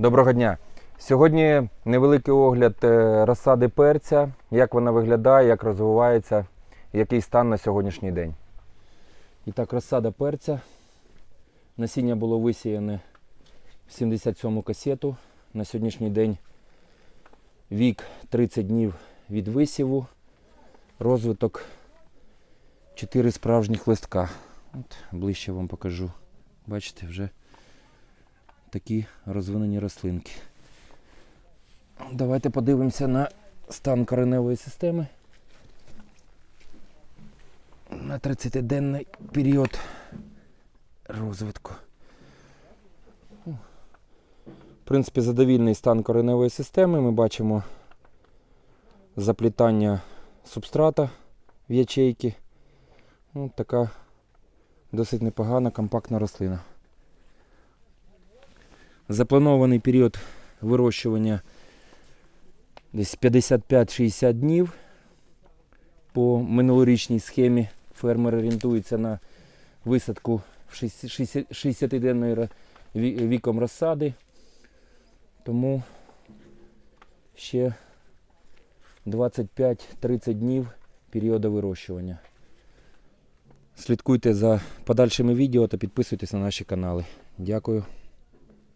Доброго дня. Сьогодні невеликий огляд е, розсади перця, як вона виглядає, як розвивається, який стан на сьогоднішній день. І так, розсада перця. Насіння було висіяне в 77-му касету. На сьогоднішній день вік 30 днів від висіву. Розвиток 4 справжніх листка. От, ближче вам покажу. Бачите, вже такі розвинені рослинки. Давайте подивимося на стан кореневої системи. На 30-денний період розвитку. В принципі, задовільний стан кореневої системи. Ми бачимо заплітання субстрата в ячейки. Ну, така досить непогана компактна рослина. Запланований період вирощування десь 55-60 днів. По минулорічній схемі фермер орієнтується на висадку 60-денної віком розсади. Тому ще 25-30 днів періоду вирощування. Слідкуйте за подальшими відео та підписуйтесь на наші канали. Дякую.